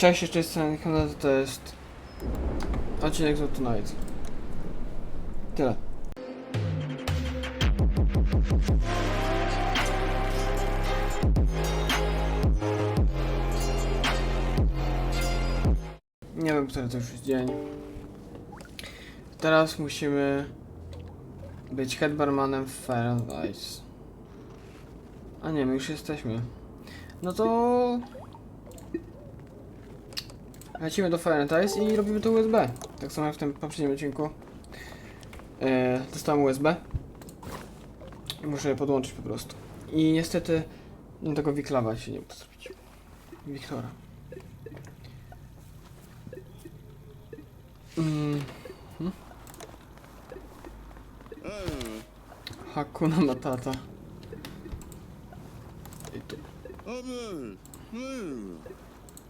Cześć, jeszcze jest ten kanał, to jest odcinek z Tonight. Tyle. Nie wiem, który to już jest dzień. Teraz musimy być headbarmanem w Fire Ice. A nie, my już jesteśmy. No to Lecimy do Firenze i robimy to USB. Tak samo jak w tym poprzednim odcinku. E, dostałem USB. I muszę je podłączyć po prostu. I niestety no tego Wiklawa się nie uda zrobić. Wiktora. Mm. hmm? Hakuna Matata. I tu.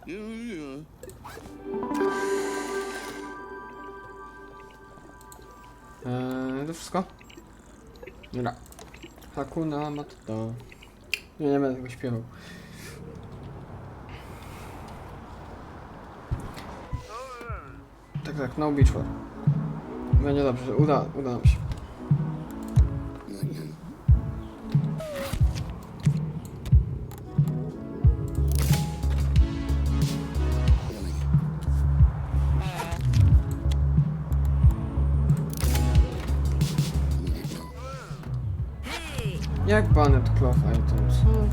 Eee, to wszystko? Dobra. Hakuna Matata. Nie, nie będę tego śpiewał. Tak, tak, no beach war. Będzie dobrze, uda, uda nam się. Jak Banet Cloth Items? Hmm.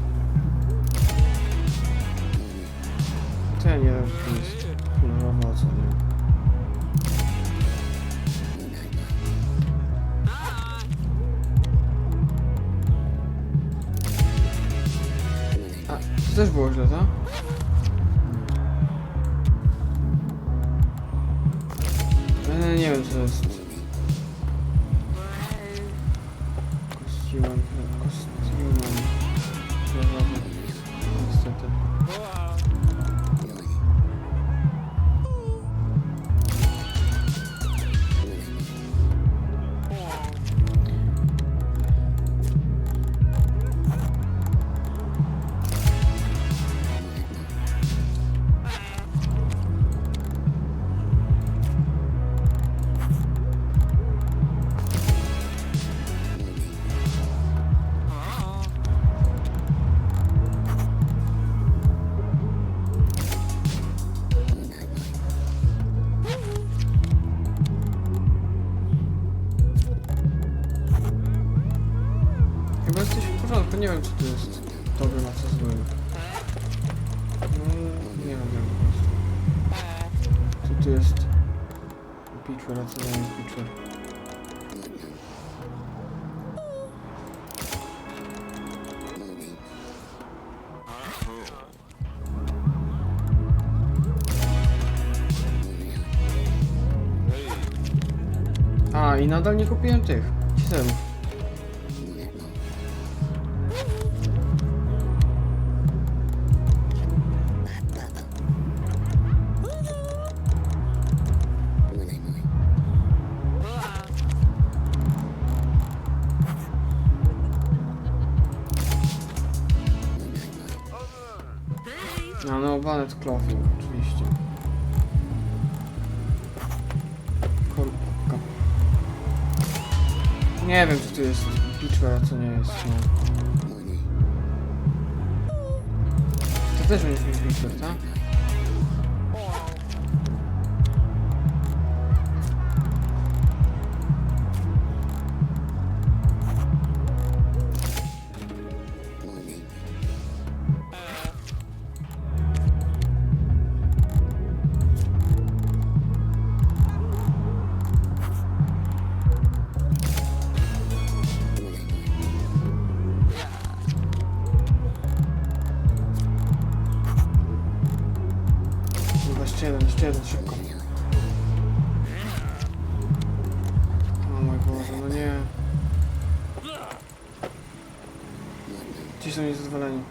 To ja nie wiem, co to jest. Kurwa, co nie wiem. To też było źle, tak? Nie wiem, co to jest. Porządku, nie wiem co to jest dobrym, a co złym. No, nie wiem. Co tu jest Pitcher, a co jest Pitcher? A, i nadal nie kupiłem tych. Sistemów. Banet Clothing, oczywiście. Korbka. Nie wiem, czy tu jest Beachwear, a co nie jest. No. To też będzie Beachwear, tak? Jeden, szybko. O mój Boże, no nie. Ci są niezadowoleni.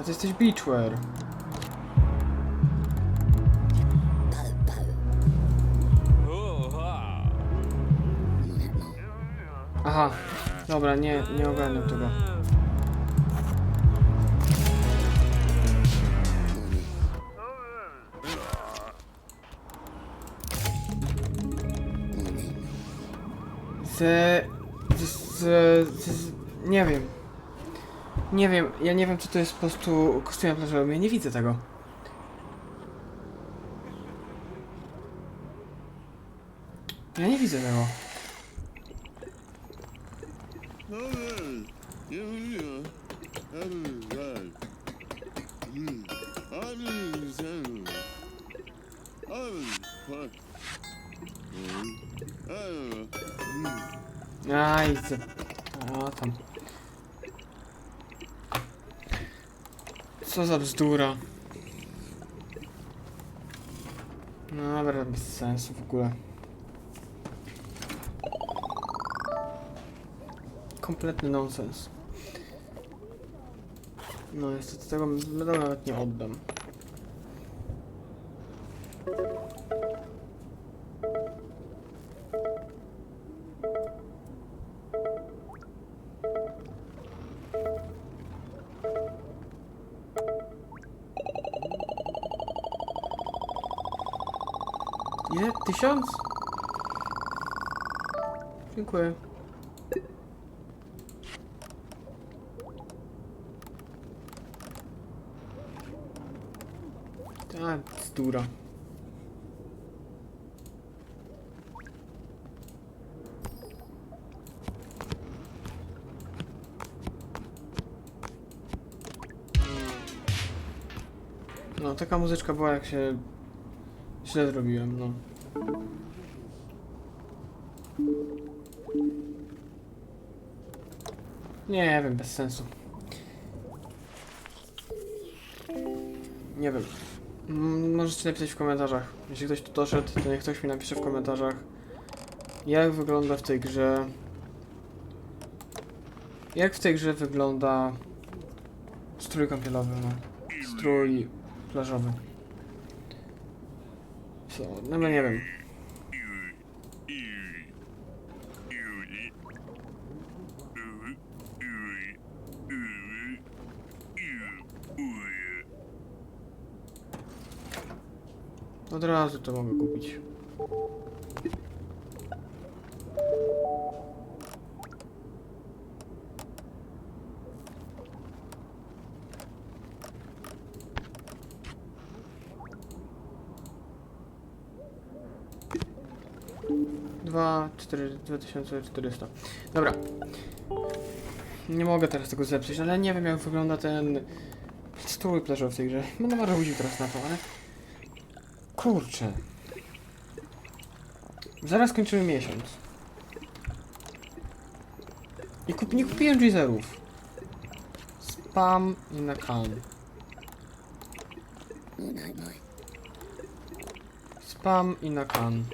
A ty jesteś Beachwear. Aha, dobra, nie, nie ogarnę tego. Z, z, z, z, nie wiem. Nie wiem, ja nie wiem co to jest po prostu kostiumem plażowym, ja nie widzę tego. Ja nie widzę tego. Aj, co... A, tam. Co za bzdura. No dobra, bez sensu w ogóle. Kompletny nonsens. No niestety tego medalu nawet nie oddam. Ile? Tysiąc? Dziękuję. Tak, bzdura. No, taka muzyczka była jak się źle zrobiłem, no. Nie wiem, bez sensu. Nie wiem. Możecie napisać w komentarzach. Jeśli ktoś tu doszedł, to niech ktoś mi napisze w komentarzach, jak wygląda w tej grze. Jak w tej grze wygląda strój kąpielowy, no. Strój plażowy. Co? No no nie wiem. Od razu to mogę kupić. Dwa, cztery, dwa tysiące czterysta. Dobra. Nie mogę teraz tego zepsuć, ale nie wiem jak wygląda ten strój plażowy w tej grze. Będę może udził teraz na to, ale... Kurczę. Zaraz kończymy miesiąc. I kup, nie kupiłem Jeezerów. Spam i na kan. Spam i na kan.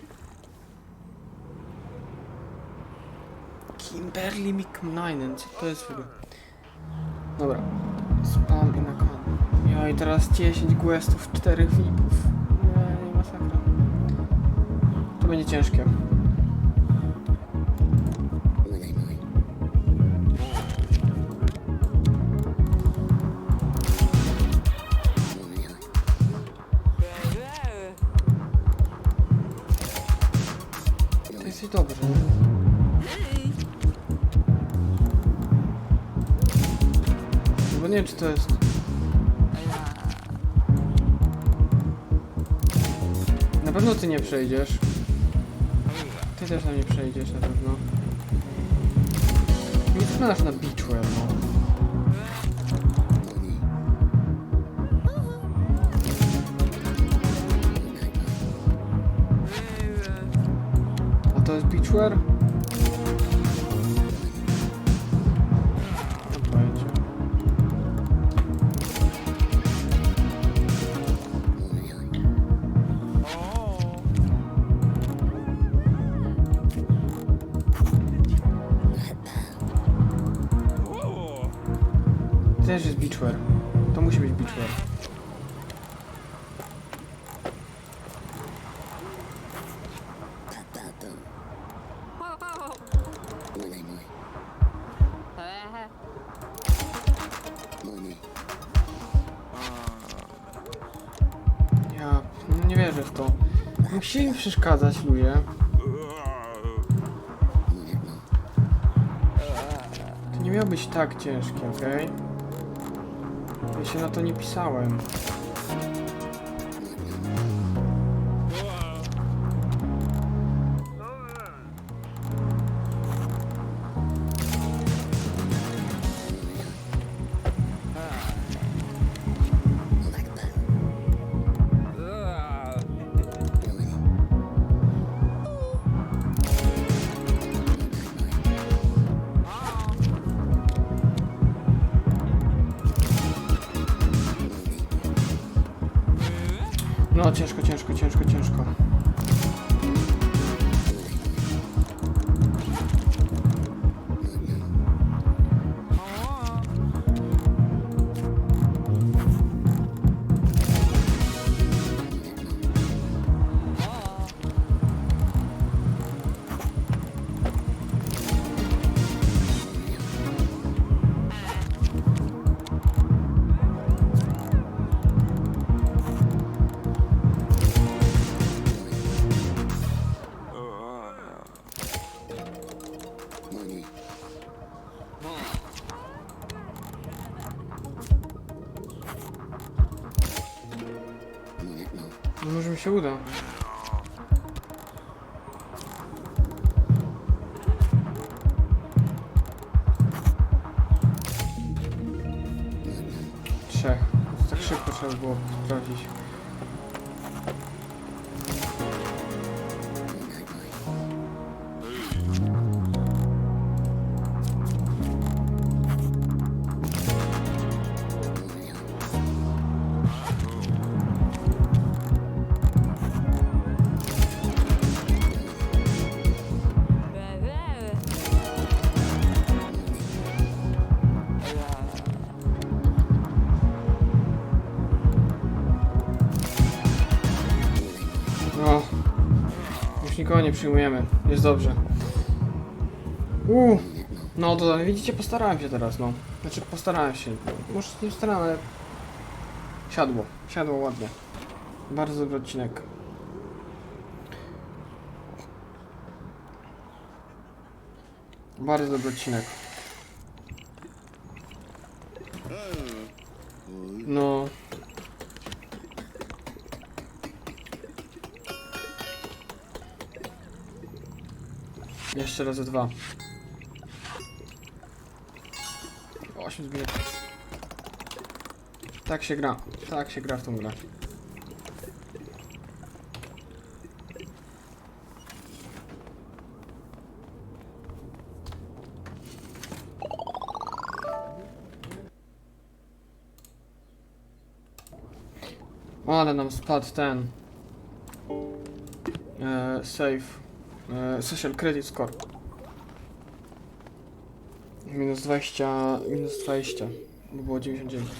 Kimberly McMinanen, co to jest w ogóle? Dobra. Spam i na kan. Ja i teraz 10 questów, 4 VIPów. Nie, nie masakra. To będzie ciężkie. Czy to jest... Na pewno ty nie przejdziesz. Ty też tam nie przejdziesz na pewno. Nie wyglądasz na Beachwell, no. A to jest Beachwear? To też jest Beachwear. To musi być Beachwear. Ja nie wierzę w to. Musieli przeszkadzać ludzie. miało być tak ciężkie, okej? Ja się na to nie pisałem. No, ciężko, ciężko, ciężko, ciężko. Się uda. Trzech. Tak szybko trzeba było sprawdzić. Nikogo nie przyjmujemy. Jest dobrze. Uuu. No to widzicie, postarałem się teraz, no. Znaczy postarałem się. Może nie starałem, ale... Siadło. Siadło ładnie. Bardzo dobry odcinek. Bardzo dobry odcinek. No. Jeszcze razy dwa. Osiem zbiję. Tak się gra. Tak się gra w tą grę. Ale nam spadł ten. E. E, social credit score. Minus 20, minus 20, bo było 99.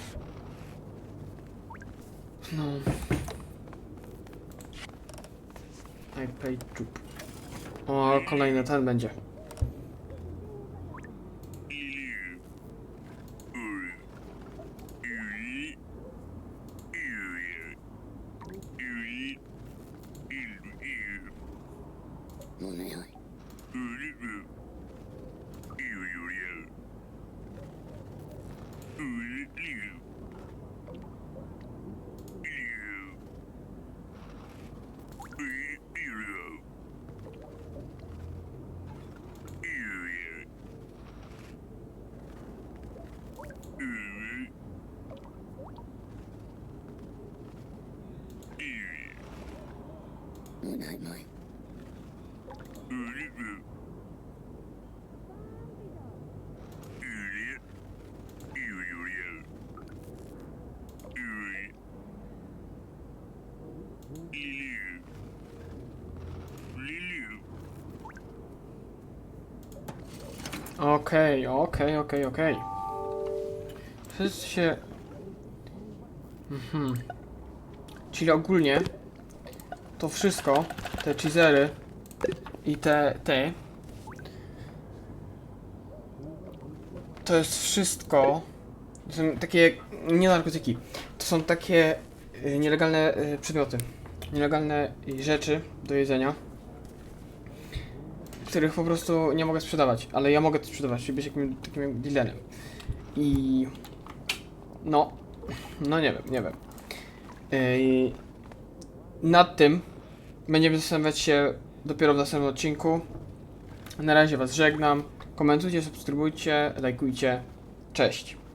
No. I paid jup. O, kolejny ten będzie. Okej, okej, okej, okej. Wszyscy się... Mhm. Czyli ogólnie to wszystko, te cheesery i te, te to jest wszystko to są takie, nie narkotyki, to są takie y, nielegalne y, przedmioty, nielegalne y, rzeczy do jedzenia, których po prostu nie mogę sprzedawać, ale ja mogę to sprzedawać, czyli być takim, takim dealerem. I no, no nie wiem, nie wiem. Yy, nad tym będziemy zastanawiać się dopiero w następnym odcinku. Na razie Was żegnam. Komentujcie, subskrybujcie, lajkujcie. Cześć.